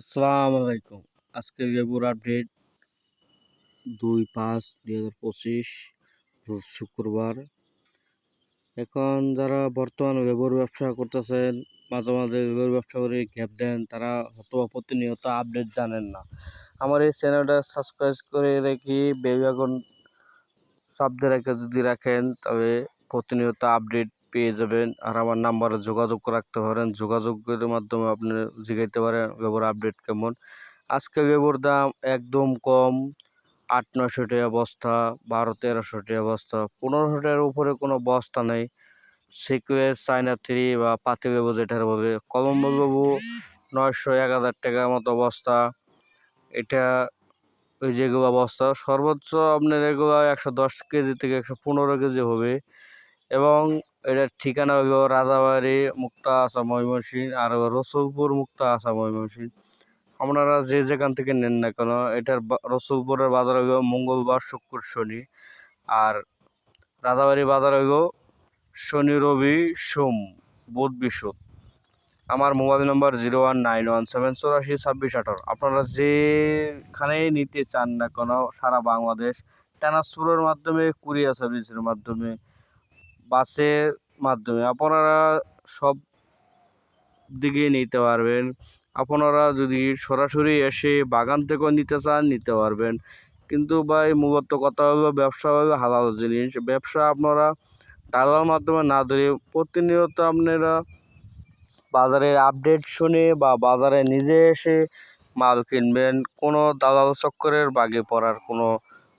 আসসালামু আলাইকুম। আজকে লেবুর আপডেট দুই পাঁচ দুই হাজার পঁচিশ শুক্রবার। এখন যারা বর্তমান লেবুর ব্যবসা করতেছেন, মাঝে মাঝে লেবুর ব্যবসা করে গ্যাপ দেন, তারা হয়তো প্রতিনিয়ত আপডেট জানেন না। আমার এই চ্যানেলটা সাবস্ক্রাইব করে রেখে বেল আইকন শব্দে রেখে যদি রাখেন, তবে প্রতিনিয়ত আপডেট পেয়ে যাবেন। আর আমার নাম্বারে যোগাযোগ রাখতে পারেন। যোগাযোগের মাধ্যমে আপনি জিগাইতে পারেন লেবুর আপডেট কেমন। আজকে লেবুর দাম একদম কম। আট নশো টাকা বস্তা, বারো, তেরোশো টাকা বস্তা। পনেরোশো টাকার উপরে কোনো বস্তা নেই। সিকুয়েস চাইনা থ্রি বা পাতি লেবু যেটার বলে কলম্বো লেবু নয়শো, এক হাজার টাকার মতো বস্তা। এটা ওই যেগুলো বস্তা। সর্বোচ্চ আপনার এগুলো একশো দশ কেজি থেকে একশো পনেরো কেজি হবে। এবং এটার ঠিকানা হলো রাজাবাড়ি, মুক্তা আসা ময়মনসিং আর রসুলপুর, মুক্তা আসা ময়মনসিং আপনারা যে যেখান থেকে নেন না কেন, এটার রসুলপুরের বাজার হইল মঙ্গলবার শুক্র শনি, আর রাজাবাড়ি বাজার হইল শনি, রবি, সোম, বুধ বৃহস্পত আমার mobile number zero one nine one seven চৌরাশি ছাব্বিশ আঠারো। আপনারা যেখানেই নিতে চান না কেন, সারা বাংলাদেশ ট্রান্সফারের মাধ্যমে, কুরিয়ার সার্ভিসের মাধ্যমে বাসের মাধ্যমে। আপনারা সব দিকে নিতে পারবেন। আপনারা যদি সরাসরি এসে বাগান থেকেও নিতে চান, নিতে পারবেন। কিন্তু ভাই, মূলত কথা হলো ব্যবসা হলো হালাল জিনিস। ব্যবসা আপনারা দালাল মাধ্যমে না ধরে প্রতিনিয়ত আপনারা বাজারের আপডেট শুনে বা বাজারে নিজে এসে মাল কিনবেন। কোনো দালাল চক্করের বাগে পড়ার কোনো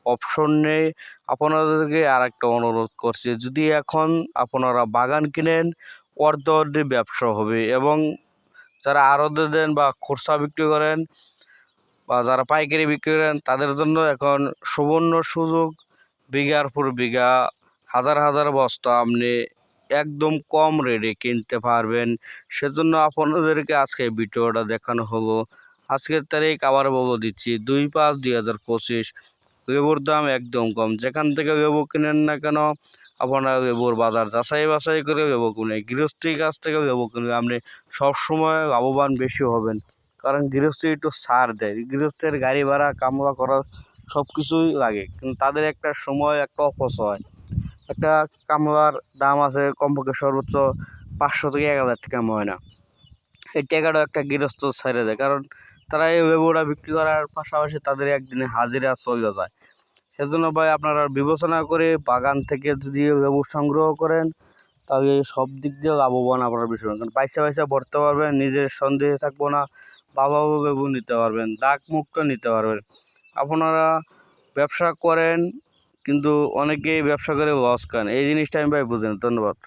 অপশন নেই। আপনাদেরকে আর একটা অনুরোধ করছি, যদি এখন আপনারা বাগান কিনেন, অর্ধ অর্ধে ব্যবসা হবে এবং যারা আড়তে দেন বা খোরসা বিক্রি করেন বা যারা পাইকারি বিক্রি করেন, তাদের জন্য এখন সুবর্ণ সুযোগ। বিঘার পর বিঘা, হাজার হাজার বস্তা আপনি একদম কম রেটে কিনতে পারবেন। সেজন্য আপনাদেরকে আজকে ভিডিওটা দেখানো হলো। আজকের তারিখ আবার বলে দিচ্ছি, দুই পাঁচ দুই হাজার পঁচিশ। লেবুর দাম একদম কম। যেখান থেকে লেবু কিনেন না কেন, আপনারা লেবুর বাজার যাচাই বাছাই করে লেবু কিনে, গৃহস্থীর কাছ থেকে লেবু কিনে আপনি সবসময় লাভবান বেশি হবেন। কারণ গৃহস্থী একটু ছাড় দেয়। গৃহস্থের গাড়ি ভাড়া, কামলা করার সব কিছুই লাগে। কিন্তু তাদের একটা সময়, একটা অপচয়। একটা কামলার দাম আছে কমপক্ষে সর্বোচ্চ পাঁচশো থেকে এক হাজার টাকা ময়না। এই টাকাটা একটা গৃহস্থ ছেড়ে দেয়। কারণ তারা এই লেবুটা বিক্রি করার পাশাপাশি তাদের একদিনে হাজিরা চলে যায়। সেজন্য ভাই আপনারা বিবেচনা করে বাগান থেকে যদি লেবু সংগ্রহ করেন, তাহলে সব দিক দিয়ে লাভবান আপনার বিষয় কারণ পয়সা পয়সা ভরতে পারবেন, নিজের সন্দেহে থাকব না, বাবাও লেবু নিতে পারবেন দাগ মুক্ত নিতে পারবেন। আপনারা ব্যবসা করেন, কিন্তু অনেকেই ব্যবসা করে লস খান। এই জিনিসটা আমি ভাই বুঝেন ধন্যবাদ।